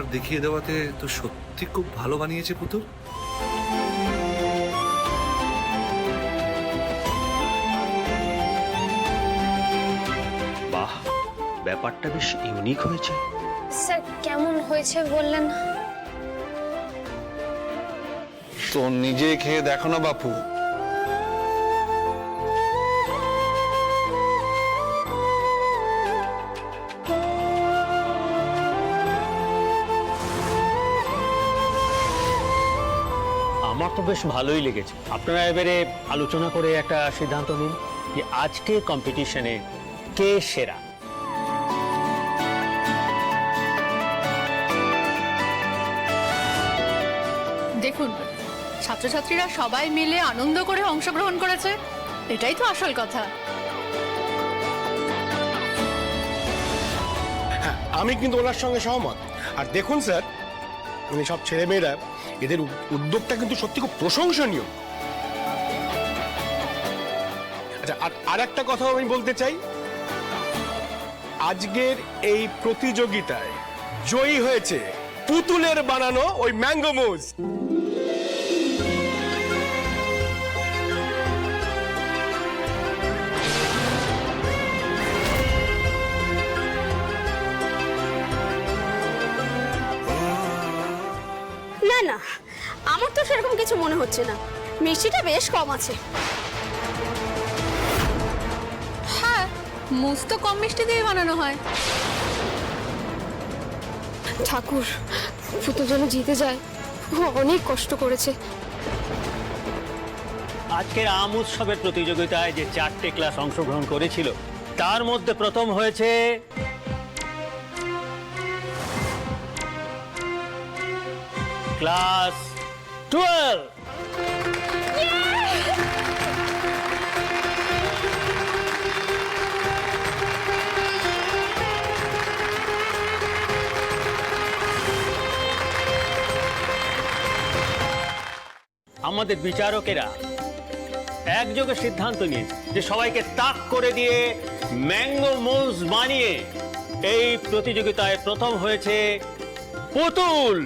মা দেখিয়ে দেওয়াতে তো সত্যি খুব ভালো বানিয়েছে পুতুল। বাহ ব্যাপারটা বেশ ইউনিক হয়েছে। স্যার কেমন হয়েছে বললেন? তো নিজে খেয়ে দেখো না বাপু। বেশ ভালোই লেগেছে। আপনারা এবারে আলোচনা করে একটা সিদ্ধান্ত নিন যে আজকে কম্পিটিশনে কে সেরা। দেখুন ছাত্রছাত্রীরা সবাই মিলে আনন্দ করে অংশগ্রহণ করেছে এটাই তো আসল কথা। হ্যাঁ আমি কিন্তু ওনার সঙ্গে সহমত। আর দেখুন স্যার মানে সব ছেলেমেয়েরা এদের উদ্যোগটা কিন্তু সত্যি খুব প্রশংসনীয়। আচ্ছা আর একটা কথা আমি বলতে চাই। আজকের এই প্রতিযোগিতায় জয়ী হয়েছে পুতুলের বানানো ওই ম্যাঙ্গো মুজ। কিছু মনে হচ্ছে না। মিষ্টিটা বেশ কম আছে। হ্যাঁ মুজ তো কম মিষ্টি দিয়ে বানানো হয়। ঠাকুর পুতুল যেন জিতে যায়। ও অনেক কষ্ট করেছে। আজকের আম উৎসবের প্রতিযোগিতায় যে চারটে ক্লাস অংশগ্রহণ করেছিল তার মধ্যে প্রথম হয়েছে ক্লাস টুয়েলভ আমাদের বিচারকেরা একযোগে সিদ্ধান্ত নিয়েছে যে সবাইকে তাক করে দিয়ে ম্যাঙ্গো মোলস বানিয়ে এই প্রতিযোগিতায় প্রথম হয়েছে পুতুল।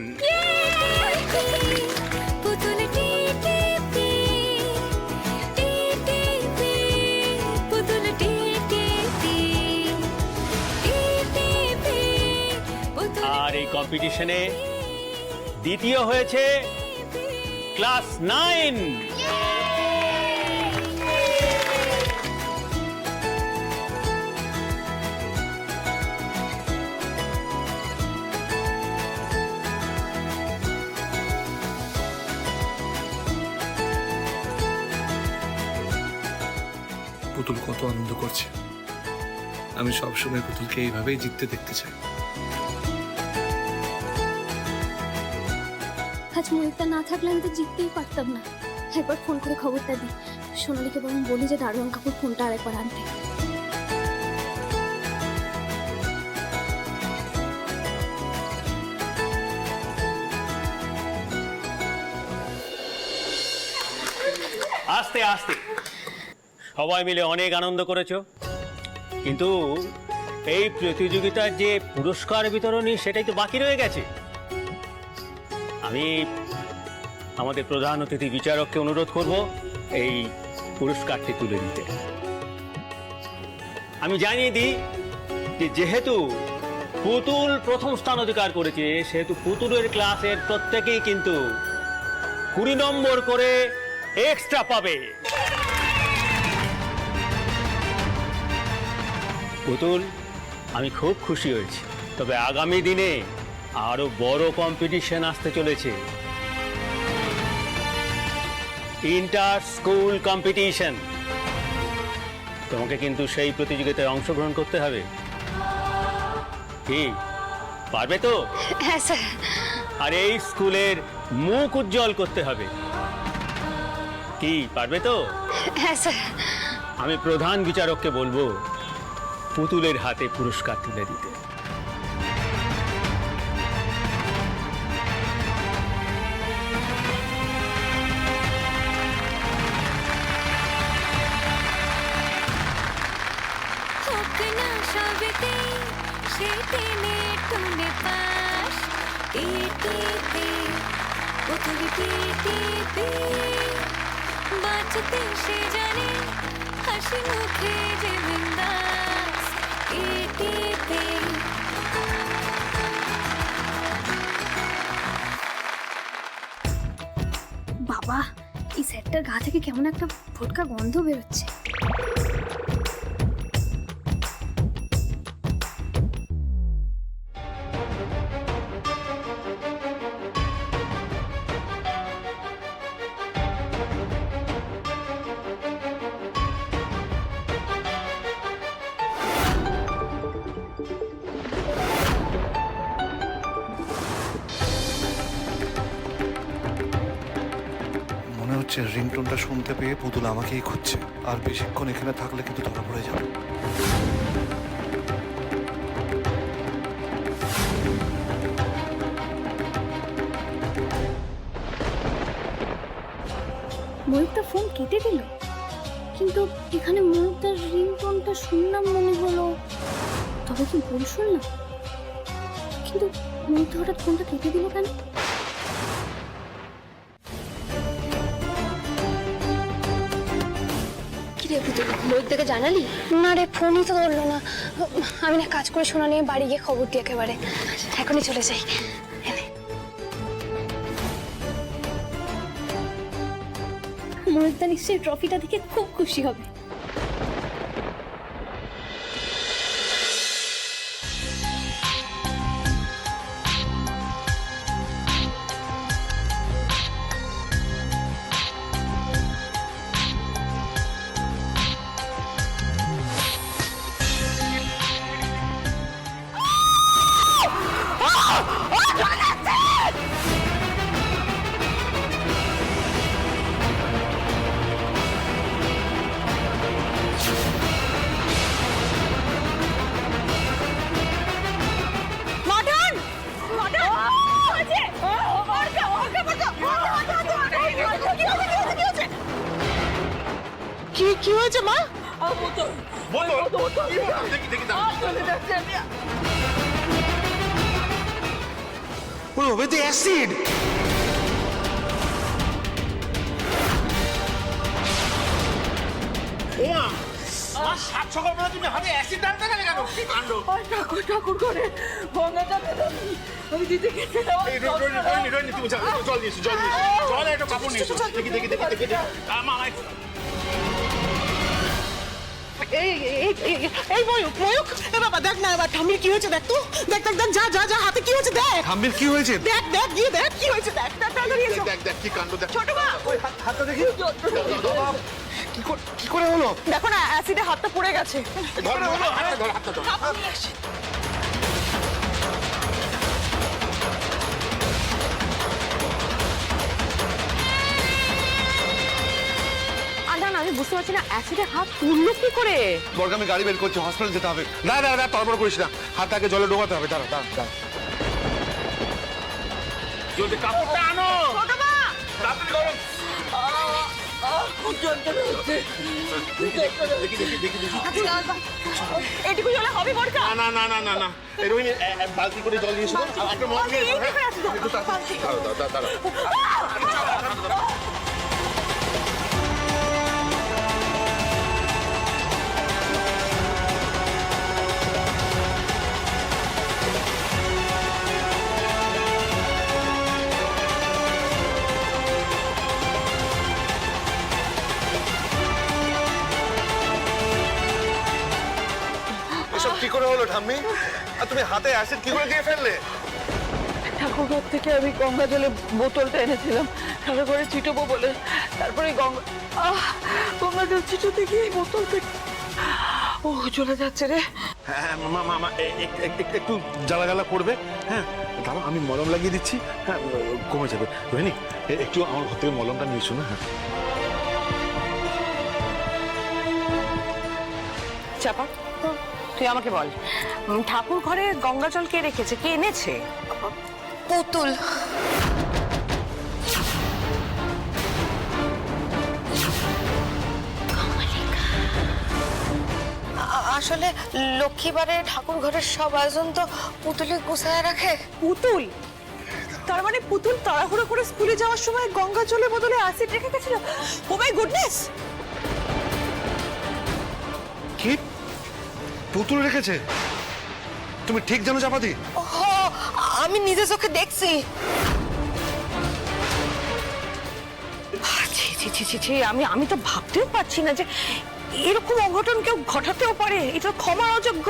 কম্পিটিশনে দ্বিতীয় হয়েছে ক্লাস নাইন পুতুল কত আনন্দ করছে। আমি সবসময় পুতুলকে এইভাবেই জিততে দেখতে চাই। আজ ময়ূরটা না থাকলে আমি তো জিততেই পারতাম না। একবার ফোন করে খবরটা দিই। সোনালীকে বরং বলি যে দারোয়ান কাকুর ফোনটা আরেকবার আনতে। আস্তে আস্তে। সবাই মিলে অনেক আনন্দ করেছ। কিন্তু এই প্রতিযোগিতার যে পুরস্কার বিতরণী, সেটাই তো বাকি রয়ে গেছে। আমি আমাদের প্রধান অতিথি বিচারককে অনুরোধ করব এই পুরস্কারটি তুলে দিতে। আমি জানিয়ে দিই যে যেহেতু পুতুল প্রথম স্থান অধিকার করেছে, সেহেতু পুতুলের ক্লাসের প্রত্যেকেই কিন্তু কুড়ি নম্বর করে এক্সট্রা পাবে। পুতুল, আমি খুব খুশি হয়েছি। তবে আগামী দিনে আরও বড় কম্পিটিশন আসতে চলেছে। ইন্টার স্কুল কম্পিটিশন তোমাকে কিন্তু সেই প্রতিযোগিতায় অংশগ্রহণ করতে হবে। কি? পারবে তো? হ্যাঁ স্যার। আর এই স্কুলের মুখ উজ্জ্বল করতে হবে। কি পারবে তো? হ্যাঁ স্যার। আমি প্রধান বিচারককে বলব পুতুলের হাতে পুরস্কার তুলে দিতে। বাবা এই সেটটার গা থেকে কেমন একটা ফটকা গন্ধ বেরোচ্ছে। মনে হচ্ছে রিংটোনটা শুনতে পেয়ে পুতুল আমাকেই খুঁজছে। আর বেশিক্ষণ এখানে থাকলে কিন্তু ধরা পড়ে যাবে। ময়ূরটা ফোন কেটে দিল। কিন্তু এখানে ময়ূরটার রিংটোনটা শুনলাম মনে হলো, তবে কি ভুল শুনলাম? কিন্তু ময়ূরটা হঠাৎ ফোনটা কেটে দিল কেন? পুতুল জানালি? না রে ফোনই তো ধরলো না। আমি না কাজ করে শোনা নিয়ে বাড়ি গিয়ে খবর দিই একেবারে। এখনই চলে যাই। ময়ূরদা নিশ্চয়ই ট্রফিটা দেখে খুব খুশি হবে। কি কি হয়েছে মা? ওই হবে তো অ্যাসিড ঠাকুর ঠাকুর করে গঙ্গা যাবে আমি দিতে গেছে জল দিয়েছি জল দিয়েছি জল একটা কাপড় নিয়েছি দেখি দেখি দেখি দেখি এই এই এই এই ময়ূক ময়ূক এ বাবা দেখ না এবার ঠাম্মির কি হয়েছে দেখ তো। দেখ দেখ দেখ যা যা যা হাতে কি হয়েছে দেখ। ঠাম্মির কি হয়েছে? দেখ দেখ গিয়ে দেখ কি হয়েছে দেখ দেখ তাড়াতাড়ি এসো দেখ দেখ কি কাণ্ড দেখ। ছোট মা। হাতটা দেখি। কি করে কি করে হলো? দেখো না অ্যাসিডে হাতটা পড়ে গেছে। ধর ধর, হাতটা ধর হাতটা ধর। বুঝতে পারছি না অ্যাসিডে হাত পুড়লো কি করে বর্গা আমি গাড়ি বের করছি হসপিটাল যেতে হবে না না না তড়বড় করিস না হাতটাকে জলে ডোবাতে হবে দাঁড়া দাঁড়া দাঁড়া জলদি কাপড়টা আনো তাড়াতাড়ি করো দেখি দেখি দেখি দেখি এটুকু জলে হবে বড়কা না না না না না না রোহিণী এ, এ, বালতি করে জল নিয়ে এসো একটা মগ নিয়ে এসো হ্যাঁ একটু তাড়াতাড়ি। দাঁড়াও, দাঁড়াও, দাঁড়াও। করে হলো ঠাম্মি? আর তুমি হাতে অ্যাসিড কি করে দিয়ে ফেললে? ঠাকুরঘর থেকে আমি গঙ্গা জলে বোতলটা এনেছিলাম। ঠাকুর ঘরে ছিটবো বলে তারপরে গঙ্গা আহ গঙ্গা জল ছিটোতে গিয়ে থেকে ও চলে যাচ্ছে রে। হ্যাঁ মা মা মা এ- এ- এ- একটু- জ্বালা জ্বালা করবে। হ্যাঁ দাঁড়াও আমি মলম লাগিয়ে দিচ্ছি। হ্যাঁ কমে যাবে। রোহিণী একটু আমার ঘর থেকে মলমটা নিয়ে এসো না হ্যাঁ। চাপা। তুই আমাকে বল। ঠাকুর ঘরে গঙ্গা জল কে রেখেছে? কে এনেছে? পুতুল। আসলে লক্ষ্মীবারে ঠাকুর ঘরের সব আয়োজন তো পুতুলে গুছায় রাখে। পুতুল? তার মানে পুতুল তাড়াহুড়ো করে স্কুলে যাওয়ার সময় গঙ্গা জলের বদলে অ্যাসিড রেখে গেছিল? ও মাই গুডনেস কি পুতুল রেখেছে। তুমি ঠিক জানো চাপাতি আমি নিজে চোখে দেখছি। ছি ছি ছি ছি ছি আমি আমি তো ভাবতেও পারছি না যে এরকম অঘটন কেউ ঘটাতেও পারে। এটা ক্ষমার অযোগ্য।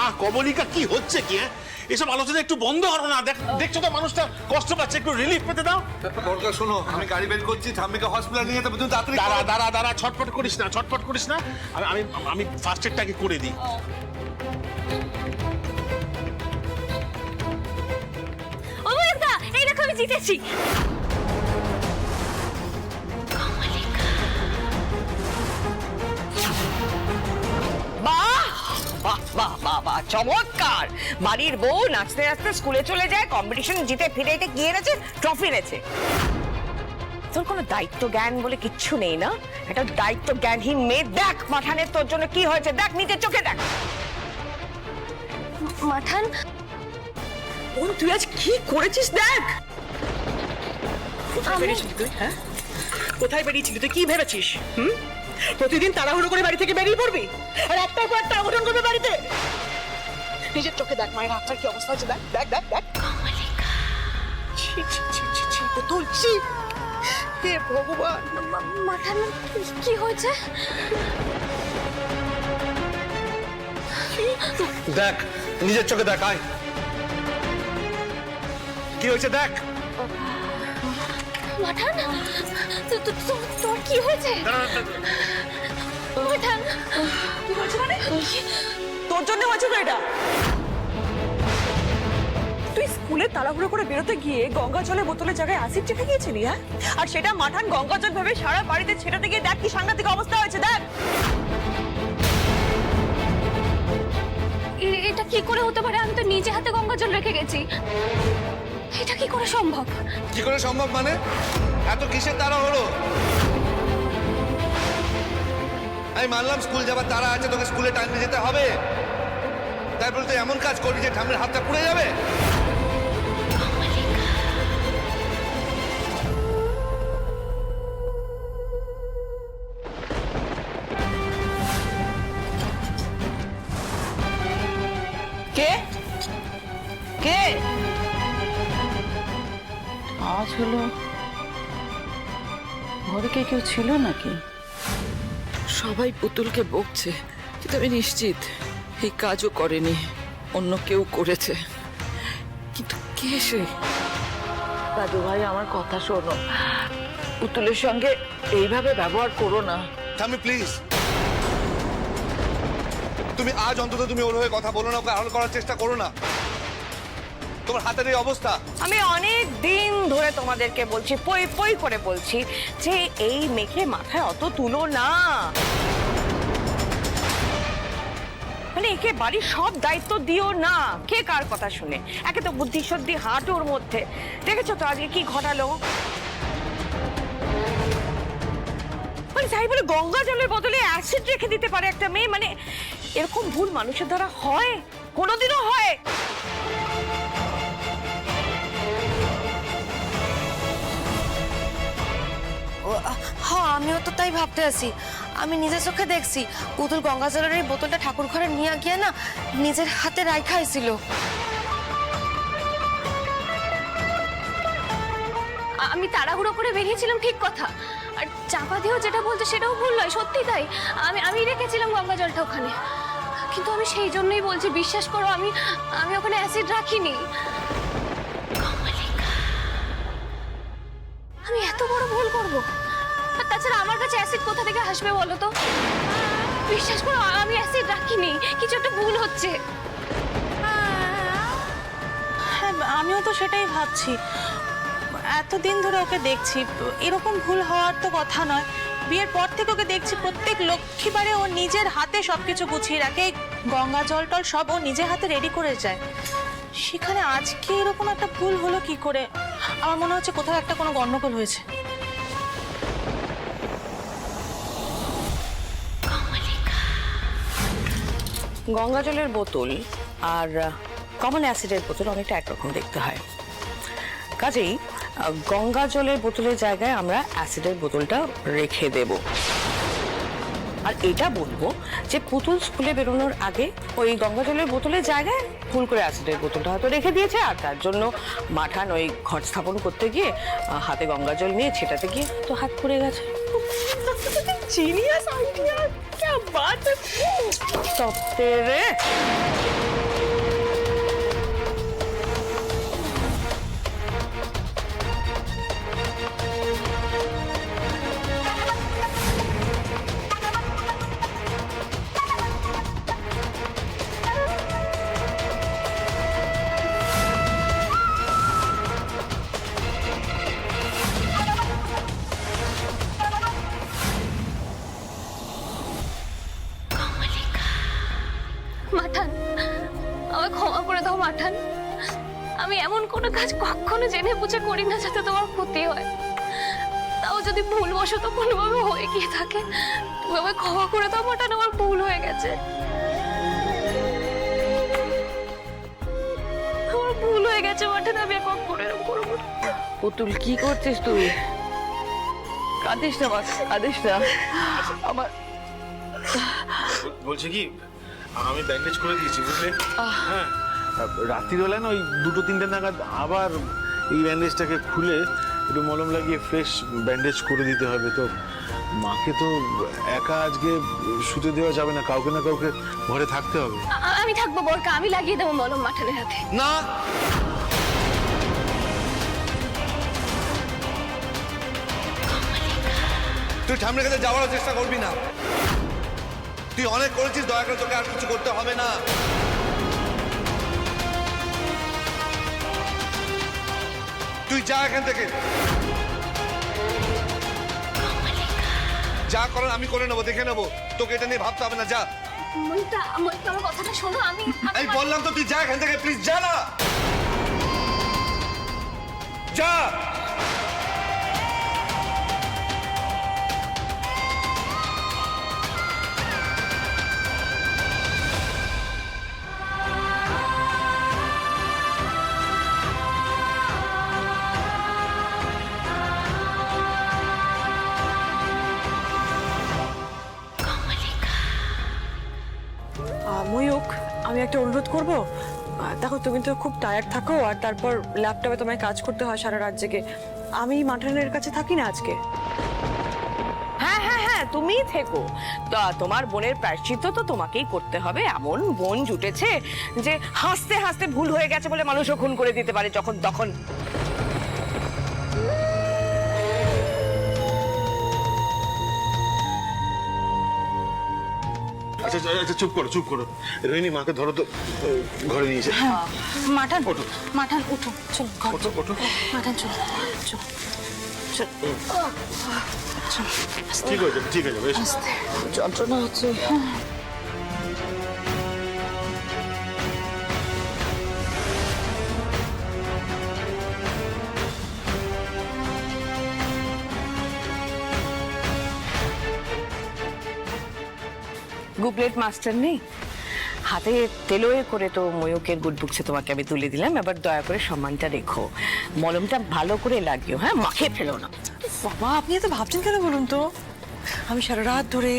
আহ কমলিকা কি হচ্ছে কি হ্যাঁ? এসব আলোচনা একটু বন্ধ করো না। দেখ দেখছ তো মানুষটা কষ্ট পাচ্ছে একটু রিলিফ পেতে দাও। বড়কা শোনো আমি গাড়ি বের করছি ঠাম্মিকে হসপিটাল নিয়ে যেতে তুমি তাড়াতাড়ি দাঁড়া দাঁড়া দাঁড়া ছটফট করিস না ছটফট করিস না। আমি আমি আমি ফার্স্ট এডটাকে করে দিই। জিতেছি। চমৎকার। বাড়ির বউ নাচতে নাচতে স্কুলে চলে যায় কম্পিটিশন জিতে ফিরে এসে কি এনেছে? ট্রফি এনেছে। তোর কোনো দায়িত্ব জ্ঞান বলে কিচ্ছু নেই না? একটা দায়িত্ব জ্ঞানহীন মেয়ে, দেখ মাঠানের তোর জন্য কি হয়েছে, দেখ, নিজের চোখে দেখ। মাঠান? বোন তুই আজ কি করেছিস দেখ? কোথায় বেরিয়েছিলি তুই হ্যাঁ? কোথায় বেরিয়েছিলি তুই? কি ভেবেছিস? হুম? প্রতিদিন তাড়াহুড়ো করে বাড়ি থেকে বেরিয়ে পড়বি? আর একটার পর একটা অঘটন করবে বাড়িতে? নিজের চোখে দেখ মায়ের হাতটার কি অবস্থা হচ্ছে দেখ দেখ দেখ দেখ। ছি, ছি, ছি, ছি, ছি, পুতুল, ছি। হে ভগবান। মাঠান কি হয়েছে? দেখ নিজের চোখে দেখ আয়। কি হয়েছে দেখ? মাঠান তো- তো- তো- তোর কি হয়েছে? মাঠান কি হয়েছে মানে? তোর জন্য হয়েছে তো এটা। তুই স্কুলে তাড়াহুড়ো করে বেরোতে গিয়ে গঙ্গা জলের বোতলের জায়গায় অ্যাসিড রেখে গিয়েছিলি হ্যাঁ? আর সেটা মাঠান গঙ্গা জল ভেবে সারা বাড়িতে ছেটাতে গিয়ে দেখ কি সাংঘাতিক অবস্থা হয়েছে দেখ। কি করে হতে পারে? আমি তো নিজে হাতে গঙ্গা জল রেখে গেছি। এটা কি করে সম্ভব? কি করে সম্ভব মানে? এত কিসের তারা হলো? আমি মানলাম স্কুল যাবার তারা আছে, তোকে স্কুলে টাইমে যেতে হবে। তাই বলতে এমন কাজ করবি যে ঠামের হাতটা পুড়ে যাবে? কেউ ছিল নাকি? সবাই পুতুলকে বকছে কিন্তু আমি নিশ্চিত এই কাজও করেনি অন্য কেউ করেছে। কিন্তু কে সে? দাদু ভাই আমার কথা শোনো। পুতুলের সঙ্গে এইভাবে ব্যবহার করো না। ঠাম্মি প্লিজ। তুমি আজ অন্তত তুমি ওর হয়ে কথা বলো না ওকে আড়াল করার চেষ্টা করো না। তোমার হাতের এই অবস্থা? আমি অনেক দিন ধরে তোমাদেরকে বলছি, পই পই করে বলছি যে এই মেখে মাথায় অত তুলো না। মানে একে বাড়ির সব দায়িত্ব দিও না। কে কার কথা শুনে? একে তো বুদ্ধি সদ্ধি হাঁট ওর মধ্যে। দেখেছ তো আজকে কি ঘটালো? মানে যাই বলে গঙ্গা জলের বদলে অ্যাসিড রেখে দিতে পারে একটা মেয়ে মানে এরকম ভুল মানুষের দ্বারা হয়? কোনোদিনও হয়। হ্যাঁ আমিও তো তাই ভাবতে আছি। আমি নিজের চোখে দেখছি, পুতুল গঙ্গা জলের এই বোতলটা ঠাকুর ঘরে নিয়ে গিয়ে না নিজের হাতে রাইখাইছিল আমি তাড়াহুড়ো করে বেরিয়েছিলাম ঠিক কথা। আর চাপা দিয়েও যেটা বলছে সেটাও ভুল নয়, সত্যি তাই। আমি আমি রেখেছিলাম গঙ্গা জলটা ওখানে। কিন্তু আমি সেই জন্যই বলছি, বিশ্বাস করো, আমি আমি ওখানে অ্যাসিড রাখিনি। অ্যাসিড কোথা থেকে আসবে বলো তো? বিশ্বাস করো, আমি অ্যাসিড রাখিনি। কিছু একটা ভুল হচ্ছে। হ্যাঁ আমিও তো সেটাই ভাবছি। এতদিন ধরে ওকে দেখছি। এরকম ভুল হওয়ার তো কথা নয়। বিয়ের পর থেকে ওকে দেখছি প্রত্যেক লক্ষ্মীবারে ও নিজের হাতে সবকিছু গুছিয়ে রাখে। গঙ্গা জল টল সব ও নিজের হাতে রেডি করে যায়। সেখানে আজকে এরকম একটা ভুল হলো কি করে? আমার মনে হচ্ছে কোথাও একটা কোনো গন্ডগোল হয়েছে। গঙ্গা জলের বোতল আর কমন অ্যাসিডের বোতল অনেকটা একরকম দেখতে হয়। কাজেই গঙ্গা জলের বোতলের জায়গায় আমরা অ্যাসিডের বোতলটা রেখে দেব। আর এটা বলব যে পুতুল স্কুলে বেরোনোর আগে ওই গঙ্গা জলের বোতলের জায়গায় ভুল করে অ্যাসিডের বোতলটা হয়তো রেখে দিয়েছে। আর তার জন্য মাঠান ওই ঘট স্থাপন করতে গিয়ে হাতে গঙ্গা জল নিয়ে ছেটাতে গিয়ে তো হাত পড়ে গেছে। Genius idea. बात है। तो तेरे বুঝে করি না যাতে তোমার ক্ষতি হয়। তাও যদি ভুল ভুলবশত কোনোভাবে হয়ে গিয়ে থাকে তুমি আমায় ক্ষমা করে দাও মাঠান আমার ভুল হয়ে গেছে। আমার ভুল হয়ে গেছে মাঠান আমি আর কখনো এরকম করব পুতুল কি করছিস তুই? কাঁদিস না মা কাঁদিস না। আমার বলছি কি আমি ব্যান্ডেজ করে দিয়েছি বুঝলে? হ্যাঁ রাত্রিবেলায় না ওই দুটো তিনটে নাগাদ আবার এই ব্যান্ডেজটাকে খুলে একটু মলম লাগিয়ে ফ্রেশ ব্যান্ডেজ করে দিতে হবে। তো মাকে তো একা আজকে শুতে দেওয়া যাবে না কাউকে না কাউকে ঘরে থাকতে হবে। আমি থাকব বরকা আমি লাগিয়ে দেবো মলম মাঠানের হাতে। না! তুই ঠামড়ে কাছে যাওয়ার চেষ্টা করবি না। তুই অনেক করেছিস দয়া করে তোকে আর কিছু করতে হবে না। যা এখান থেকে। যা করার আমি করে নেব দেখে নেব। তোকে এটা নিয়ে ভাবতে হবে না যা। আমার কথাটা শোনো আমি- আমি বললাম তো তুই যা এখান থেকে প্লিজ যা না। যা। করব? দেখো, তুমি তো খুব টায়ার্ড থাকো, আর তারপর ল্যাপটপে তোমায় কাজ করতে হয় সারা রাত জেগে। আমি মাঠানের কাছে থাকি না আজকে। হ্যাঁ হ্যাঁ হ্যাঁ তুমিই থেকো। তোমার বোনের প্রায়শ্চিত্ত তো তোমাকেই করতে হবে। এমন বোন জুটেছে যে হাসতে হাসতে ভুল হয়ে গেছে বলে মানুষও খুন করে দিতে পারে যখন তখন আচ্ছা আচ্ছা, আচ্ছা চুপ করো চুপ করো। রোহিণী মাকে ধরো তো ঘরে ঘরে নিয়েছে মাঠান ওঠো। মাঠান উঠো চল ঘর। ওঠো ওঠো। মাঠান চল চল চল। ঠিক হয়ে যাবে ঠিক হয়ে যাবে এসো। যন্ত্রণা হচ্ছে। গুবলেট মাস্টার নেই। হাতে তেলোয় করে তো ময়ূকের গুড বুকসে তোমাকে আমি তুলে দিলাম এবার দয়া করে সম্মানটা রেখো। মলমটা ভালো করে লাগিও হ্যাঁ? মাখে ফেলো না। বাবা আপনি তো ভাবছেন কেন বলুন তো? আমি সারা রাত ধরে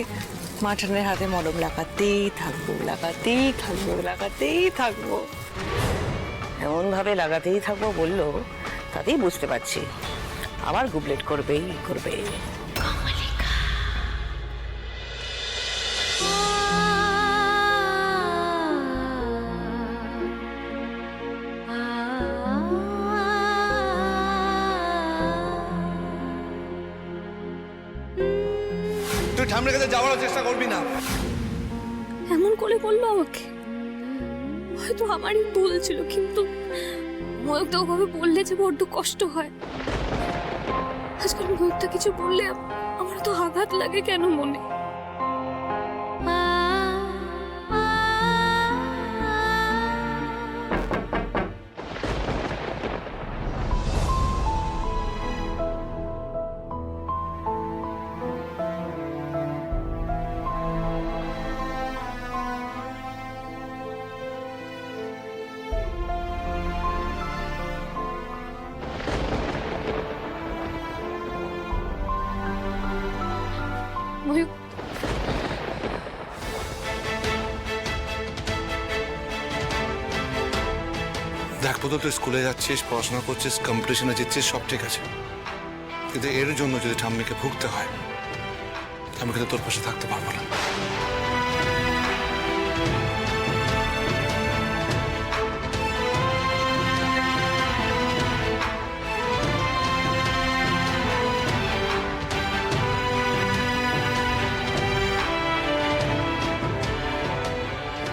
মাঠানের হাতে মলম লাগাতেই থাকব লাগাতেই থাকব লাগাতেই থাকব। এমন ভাবে লাগাতেই থাকব বলল তাতেই বুঝতে পারছি। আবার গুবলেট করবেই করবে ঠামড়ে কাছে যাওয়ার চেষ্টা করবি না। এমন করে বলল আমাকে। হয়তো আমারই ভুল ছিল, কিন্তু ময়ূক তো ওভাবে বললে যে বড্ড কষ্ট হয়। আজকাল ময়ূকটা কিছু বললে আমার তো আঘাত লাগে কেন মনে? তুই স্কুলে যাচ্ছিস, পড়াশোনা করছিস কম্পিটিশনে জিতছিস, সব ঠিক আছে। কিন্তু এর জন্য যদি ঠাম্মিকে ভুগতে হয় আমি কিন্তু তোর পাশে থাকতে পারব না।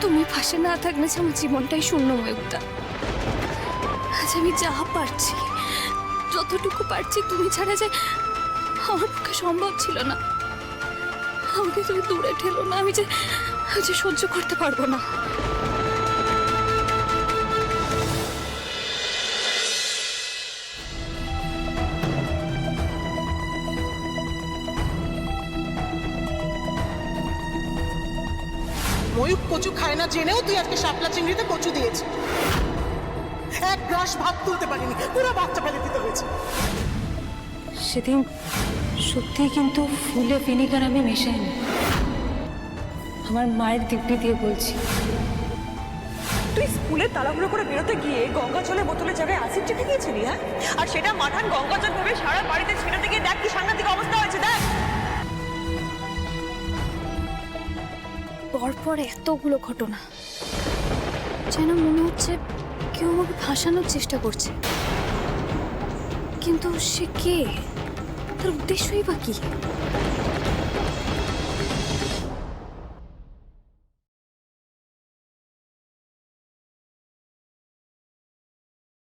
তুমি পাশে না থাকলে আমার জীবনটাই শূন্য ময়ূকটা আজ আমি যা পারছি, যতটুকু পারছি তুমি ছাড়া যে আমার পক্ষে সম্ভব ছিল না। আমাকে তুমি দূরে ঠেলো না, আমি যে যে সহ্য করতে পারব না। ময়ূক কচু খায় না, জেনেও তুই আজকে শাপলা চিংড়িতে কচু দিয়েছিস। এক ভাত তুলতে পারিনি। পুরো বাচ্চা ফেলে দিতে হয়েছে। সেদিন সত্যিই কিন্তু ফুলে ভিনিগার আমি মেশাইনি। আমার মায়ের দিব্যি দিয়ে বলছি। তুই স্কুলে তাড়াহুড়ো করে বেরোতে গিয়ে গঙ্গা বোতলের জায়গায় অ্যাসিড চেপে গিয়েছিলি হ্যাঁ? আর সেটা মাঠান গঙ্গা জল ভেবে সারা বাড়িতে ছেড়ে গিয়ে দেখ কি সাংঘাতিক অবস্থা হয়েছে দেখ। পরপর এতগুলো ঘটনা। যেন মনে হচ্ছে কেউ আমাকে ফাঁসানোর চেষ্টা করছে। কিন্তু সে কে? তার উদ্দেশ্যই বা কি?